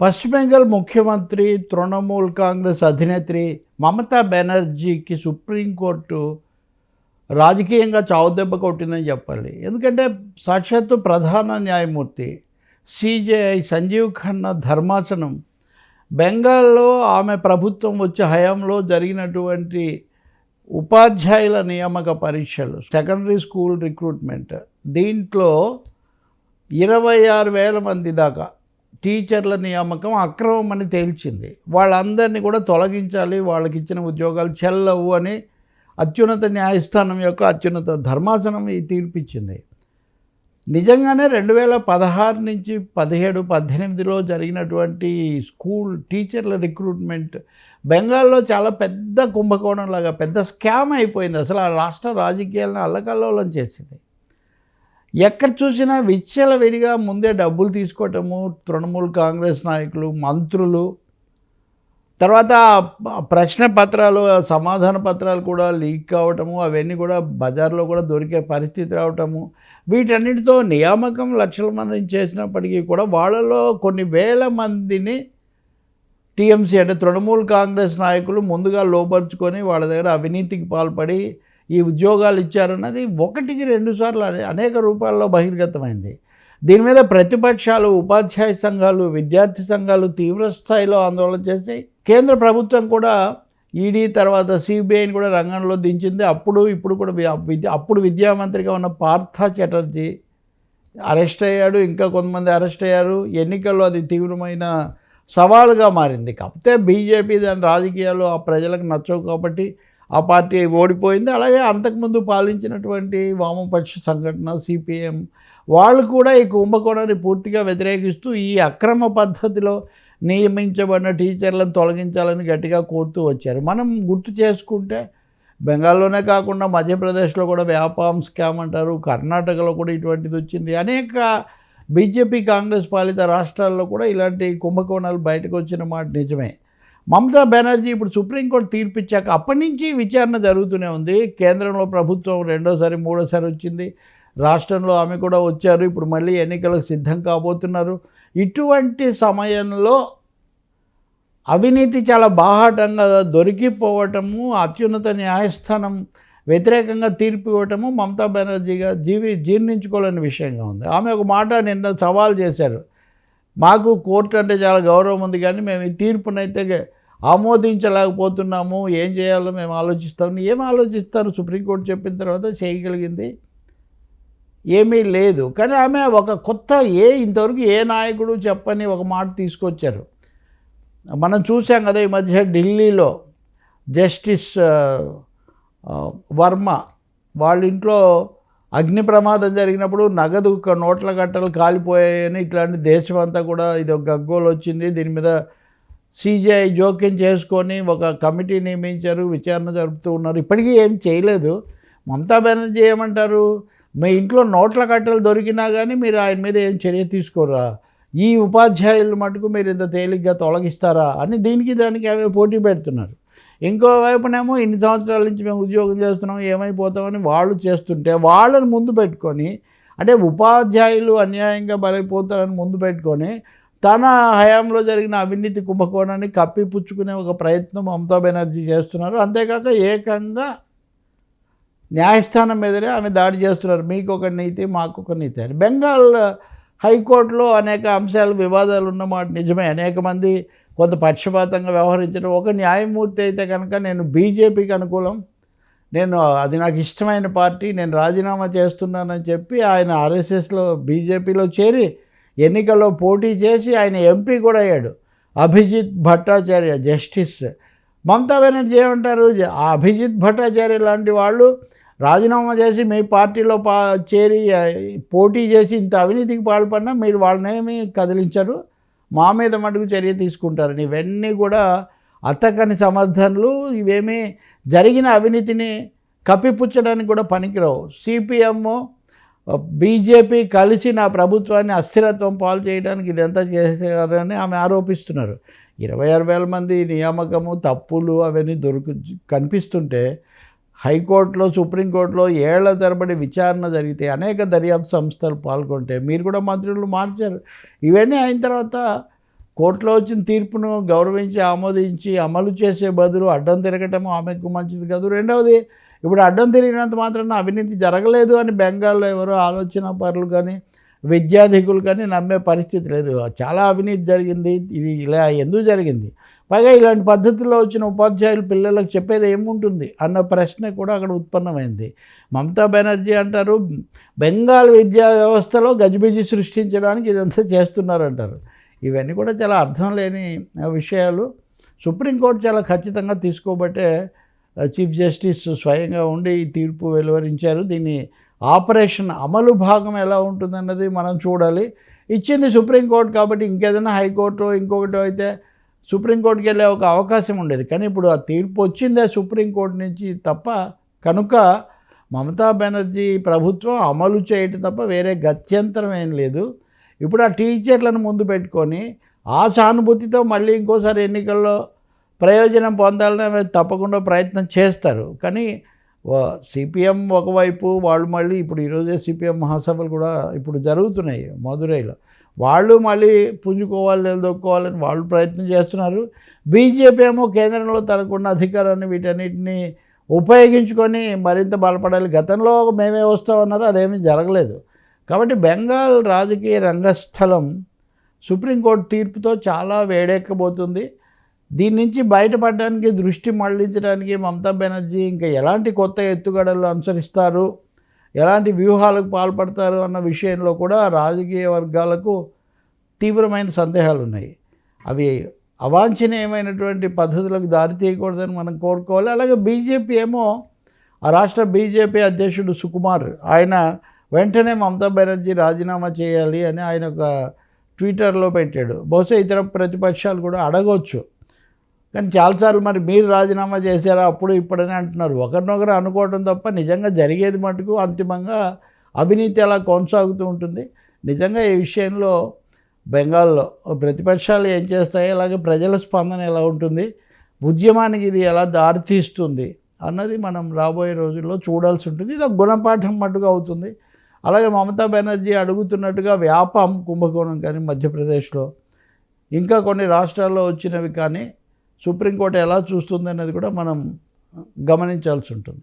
పశ్చిమ బెంగాల్ ముఖ్యమంత్రి తృణమూల్ కాంగ్రెస్ అధినేత్రి మమతా బెనర్జీకి సుప్రీంకోర్టు రాజకీయంగా చావుదెబ్బ కొట్టిందని చెప్పాలి. ఎందుకంటే సాక్షాత్తు ప్రధాన న్యాయమూర్తి సిజేఐ సంజీవ్ ఖన్నా ధర్మాసనం బెంగాల్లో ఆమె ప్రభుత్వం వచ్చే హయాంలో జరిగినటువంటి ఉపాధ్యాయుల నియామక పరీక్షలు సెకండరీ స్కూల్ రిక్రూట్మెంట్ దీంట్లో ఇరవై ఆరు వేల మంది దాకా టీచర్ల నియామకం అక్రమం అని తేల్చింది. వాళ్ళందరినీ కూడా తొలగించాలి వాళ్ళకి ఇచ్చిన ఉద్యోగాలు చెల్లవు అని అత్యున్నత న్యాయస్థానం యొక్క అత్యున్నత ధర్మాసనం ఈ తీర్పిచ్చింది. నిజంగానే రెండు వేల పదహారు నుంచి పదిహేడు పద్దెనిమిదిలో జరిగినటువంటి స్కూల్ టీచర్ల రిక్రూట్మెంట్ బెంగాల్లో చాలా పెద్ద కుంభకోణంలాగా పెద్ద స్కామ్ అయిపోయింది. అసలు ఆ రాష్ట్ర రాజకీయాలను అల్లకల్లోలం చేసింది. ఎక్కడ చూసినా విచ్చల విడిగా ముందే డబ్బులు తీసుకోవటము తృణమూల్ కాంగ్రెస్ నాయకులు మంత్రులు. తర్వాత ప్రశ్న పత్రాలు సమాధాన పత్రాలు కూడా లీక్ కావటము అవన్నీ కూడా బజార్లో కూడా దొరికే పరిస్థితి రావటము. వీటన్నిటితో నియామకం లక్షల మందిని చేసినప్పటికీ కూడా వాళ్ళలో కొన్ని వేల మందిని టీఎంసీ అంటే తృణమూల్ కాంగ్రెస్ నాయకులు ముందుగా లోపరుచుకొని వాళ్ళ దగ్గర అవినీతికి పాల్పడి ఈ ఉద్యోగాలు ఇచ్చారన్నది ఒకటికి రెండుసార్లు అనే- అనేక రూపాల్లో బహిర్గతమైంది. దీని మీద ప్రతిపక్షాలు ఉపాధ్యాయ సంఘాలు విద్యార్థి సంఘాలు తీవ్రస్థాయిలో ఆందోళన చేసి కేంద్ర ప్రభుత్వం కూడా ఈడీ తర్వాత సిబిఐని కూడా రంగంలో దించింది. అప్పుడు ఇప్పుడు కూడా విద్య అప్పుడు విద్యామంత్రిగా ఉన్న పార్థ చటర్జీ అరెస్ట్ అయ్యాడు. ఇంకా కొంతమంది అరెస్ట్ అయ్యారు. ఎన్నికల్లో అది తీవ్రమైన సవాలుగా మారింది. కాకపోతే బీజేపీ దాని రాజకీయాలు ఆ ప్రజలకు నచ్చవు కాబట్టి ఆ పార్టీ ఓడిపోయింది. అలాగే అంతకుముందు పాలించినటువంటి వామపక్ష సంఘటన సిపిఎం వాళ్ళు కూడా ఈ కుంభకోణాన్ని పూర్తిగా వ్యతిరేకిస్తూ ఈ అక్రమ పద్ధతిలో నియమించబడిన టీచర్లను తొలగించాలని గట్టిగా కోరుతూ వచ్చారు. మనం గుర్తు చేసుకుంటే బెంగాల్లోనే కాకుండా మధ్యప్రదేశ్లో కూడా వ్యాపారం స్కామ్ అంటారు కర్ణాటకలో కూడా ఇటువంటిది వచ్చింది. అనేక బీజేపీ కాంగ్రెస్ పాలిత రాష్ట్రాల్లో కూడా ఇలాంటి కుంభకోణాలు బయటకు వచ్చిన మాట నిజమే. మమతా బెనర్జీ ఇప్పుడు సుప్రీంకోర్టు తీర్పు ఇచ్చాక అప్పటి నుంచి విచారణ జరుగుతూనే ఉంది. కేంద్రంలో ప్రభుత్వం రెండోసారి మూడోసారి వచ్చింది. రాష్ట్రంలో ఆమె కూడా వచ్చారు. ఇప్పుడు మళ్ళీ ఎన్నికలకు సిద్ధం కాబోతున్నారు. ఇటువంటి సమయంలో అవినీతి చాలా బాహాటంగా దొరికిపోవటము అత్యున్నత న్యాయస్థానం వ్యతిరేకంగా తీర్పు ఇవ్వటము మమతా బెనర్జీగా జీవి జీర్ణించుకోలేని విషయంగా ఉంది. ఆమె ఒక మాట నిన్న సవాల్ చేశారు. మాకు కోర్టు అంటే చాలా గౌరవం ఉంది కానీ మేము ఈ తీర్పునైతే ఆమోదించలేకపోతున్నాము. ఏం చేయాలో మేము ఆలోచిస్తాము. ఏం ఆలోచిస్తారు? సుప్రీంకోర్టు చెప్పిన తర్వాత చేయగలిగింది ఏమీ లేదు. కానీ ఆమె ఒక కొత్త ఏ ఇంతవరకు ఏ నాయకుడు చెప్పని ఒక మాట తీసుకొచ్చారు. మనం చూసాం కదా ఈ మధ్య ఢిల్లీలో జస్టిస్ వర్మ వాళ్ళ ఇంట్లో అగ్ని ప్రమాదం జరిగినప్పుడు నగదు ఒక నోట్ల గట్టలు కాలిపోయాయని ఇట్లాంటి దేశం అంతా కూడా ఇది ఒక గగ్గోలు వచ్చింది. దీని మీద సిజిఐ జోక్యం చేసుకొని ఒక కమిటీ నియమించారు విచారణ జరుపుతూ ఉన్నారు. ఇప్పటికీ ఏం చేయలేదు. మమతా బెనర్జీ ఏమంటారు? మీ ఇంట్లో నోట్ల కట్టలు దొరికినా కానీ మీరు ఆయన మీద ఏం చర్య తీసుకోరా? ఈ ఉపాధ్యాయులు మటుకు మీరు ఇంత తేలిగ్గా తొలగిస్తారా? అని దీనికి దానికి అవి పోటీ పెడుతున్నారు. ఇంకో వైపునేమో ఇన్ని సంవత్సరాల నుంచి మేము ఉద్యోగం చేస్తున్నాం ఏమైపోతామని వాళ్ళు చేస్తుంటే వాళ్ళని ముందు పెట్టుకొని అంటే ఉపాధ్యాయులు అన్యాయంగా బలైపోతారని ముందు పెట్టుకొని తన హయాంలో జరిగిన అవినీతి కుంభకోణాన్ని కప్పిపుచ్చుకునే ఒక ప్రయత్నం మమతా బెనర్జీ చేస్తున్నారు. అంతేకాక ఏకంగా న్యాయస్థానం మీదనే ఆమె దాడి చేస్తున్నారు. మీకు ఒక నీతి మాకు ఒక నీతి అని. బెంగాల్ హైకోర్టులో అనేక అంశాలు వివాదాలు ఉన్నమాట. నిజమే అనేక మంది కొంత పక్షపాతంగా వ్యవహరించడం. ఒక న్యాయమూర్తి అయితే కనుక నేను బీజేపీకి అనుకూలం. నేను అది నాకు ఇష్టమైన పార్టీ నేను రాజీనామా చేస్తున్నానని చెప్పి ఆయన ఆర్ఎస్ఎస్లో బీజేపీలో చేరి ఎన్నికల్లో పోటీ చేసి ఆయన ఎంపీ కూడా అయ్యాడు. అభిజిత్ భట్టాచార్య జస్టిస్. మమతా బెనర్జీ ఏమంటారు? ఆ అభిజిత్ భట్టాచార్య లాంటి వాళ్ళు రాజీనామా చేసి మీ పార్టీలో పా చేరి పోటీ చేసి ఇంత అవినీతికి పాల్పడినా మీరు వాళ్ళనేమి కదిలించరు. మా మీద మటుకు చర్య తీసుకుంటారని ఇవన్నీ కూడా అతకని సమర్థనలు ఇవేమీ జరిగిన అవినీతిని కప్పిపుచ్చడానికి కూడా పనికిరావు. సిపిఎం బీజేపీ కలిసి నా ప్రభుత్వాన్ని అస్థిరత్వం పాలు చేయడానికి ఇదంతా చేసేవారని ఆమె ఆరోపిస్తున్నారు. ఇరవై ఆరు వేల మంది నియామకము తప్పులు అవన్నీ దొరుకు కనిపిస్తుంటే హైకోర్టులో సుప్రీంకోర్టులో ఏళ్ళ తరబడి విచారణ జరిగితే అనేక దర్యాప్తు సంస్థలు పాల్గొంటే మీరు కూడా మంత్రులు మార్చారు. ఇవన్నీ అయిన తర్వాత కోర్టులో వచ్చిన తీర్పును గౌరవించి ఆమోదించి అమలు చేసే బదులు అడ్డం తిరగటం ఆమెకు మంచిది కాదు. రెండవది ఇప్పుడు అడ్డం తిరిగినంత మాత్రాన అవినీతి జరగలేదు అని బెంగాల్లో ఎవరో ఆలోచన పరులు కానీ విద్యాధికులు కానీ నమ్మే పరిస్థితి లేదు. చాలా అవినీతి జరిగింది. ఇది ఇలా ఎందుకు జరిగింది? పైగా ఇలాంటి పద్ధతుల్లో వచ్చిన ఉపాధ్యాయులు పిల్లలకు చెప్పేది ఏముంటుంది? అన్న ప్రశ్న కూడా అక్కడ ఉత్పన్నమైంది. మమతా బెనర్జీ అంటారు బెంగాల్ విద్యా వ్యవస్థలో గజిబిజి సృష్టించడానికి ఇదంతా చేస్తున్నారంటారు. ఇవన్నీ కూడా చాలా అర్థం లేని విషయాలు. సుప్రీంకోర్టు చాలా ఖచ్చితంగా తీసుకోబట్టే చీఫ్ జస్టిస్ స్వయంగా ఉండి ఈ తీర్పు వెలువరించారు. దీన్ని ఆపరేషన్ అమలు భాగం ఎలా ఉంటుందన్నది మనం చూడాలి. ఇచ్చింది సుప్రీంకోర్టు కాబట్టి ఇంకేదైనా హైకోర్టు ఇంకొకటి అయితే సుప్రీంకోర్టుకి వెళ్ళే ఒక అవకాశం ఉండేది. కానీ ఇప్పుడు ఆ తీర్పు వచ్చిందే సుప్రీంకోర్టు నుంచి తప్ప కనుక మమతా బెనర్జీ ప్రభుత్వం అమలు చేయటం తప్ప వేరే గత్యంతరం ఏం లేదు. ఇప్పుడు ఆ టీచర్లను ముందు పెట్టుకొని ఆ సానుభూతితో మళ్ళీ ఇంకోసారి ఎన్నికల్లో ప్రయోజనం పొందాలని తప్పకుండా ప్రయత్నం చేస్తారు. కానీ సిపిఎం ఒకవైపు వాళ్ళు మళ్ళీ ఇప్పుడు ఈరోజే సిపిఎం మహాసభలు కూడా ఇప్పుడు జరుగుతున్నాయి మదురైలో వాళ్ళు మళ్ళీ పుంజుకోవాలి నిలదొక్కోవాలని వాళ్ళు ప్రయత్నం చేస్తున్నారు. బీజేపీ ఏమో కేంద్రంలో తనకున్న అధికారాన్ని వీటన్నిటిని ఉపయోగించుకొని మరింత బలపడాలి. గతంలో మేమే వస్తామన్నారు అదేమీ జరగలేదు. కాబట్టి బెంగాల్ రాజకీయ రంగస్థలం సుప్రీంకోర్టు తీర్పుతో చాలా వేడెక్కబోతుంది. దీని నుంచి బయటపడడానికి దృష్టి మళ్ళించడానికి మమతా బెనర్జీ ఇంకా ఎలాంటి కొత్త ఎత్తుగడలు అనుసరిస్తారు ఎలాంటి వ్యూహాలకు పాల్పడతారు అన్న విషయంలో కూడా రాజకీయ వర్గాలకు తీవ్రమైన సందేహాలు ఉన్నాయి. అవి అవాంఛనీయమైనటువంటి పద్ధతులకు దారి తీయకూడదని మనం కోరుకోవాలి. అలాగే బీజేపీ ఏమో ఆ రాష్ట్ర బీజేపీ అధ్యక్షుడు సుకుమార్ ఆయన వెంటనే మమతా బెనర్జీ రాజీనామా చేయాలి అని ఆయన ఒక ట్విట్టర్లో పెట్టాడు. బహుశా ఇతర ప్రతిపక్షాలు కూడా అడగవచ్చు కానీ చాలాసార్లు మరి మీరు రాజీనామా చేశారా అప్పుడు ఇప్పుడని అంటున్నారు. ఒకరినొకరు అనుకోవడం తప్ప నిజంగా జరిగేది మటుకు అంతిమంగా అవినీతి అలా కొనసాగుతూ ఉంటుంది. నిజంగా ఈ విషయంలో బెంగాల్లో ప్రతిపక్షాలు ఏం చేస్తాయి? అలాగే ప్రజల స్పందన ఎలా ఉంటుంది? ఉద్యమానికి ఇది ఎలా దారితీస్తుంది అన్నది మనం రాబోయే రోజుల్లో చూడాల్సి ఉంటుంది. ఇది ఒక గుణపాఠం మట్టుగా అవుతుంది. అలాగే మమతా బెనర్జీ అడుగుతున్నట్టుగా వ్యాపం కుంభకోణం కానీ మధ్యప్రదేశ్లో. ఇంకా కొన్ని రాష్ట్రాల్లో వచ్చినవి కానీ సుప్రీంకోర్టు ఎలా చూస్తుంది అనేది కూడా మనం గమనించాల్సి ఉంటుంది.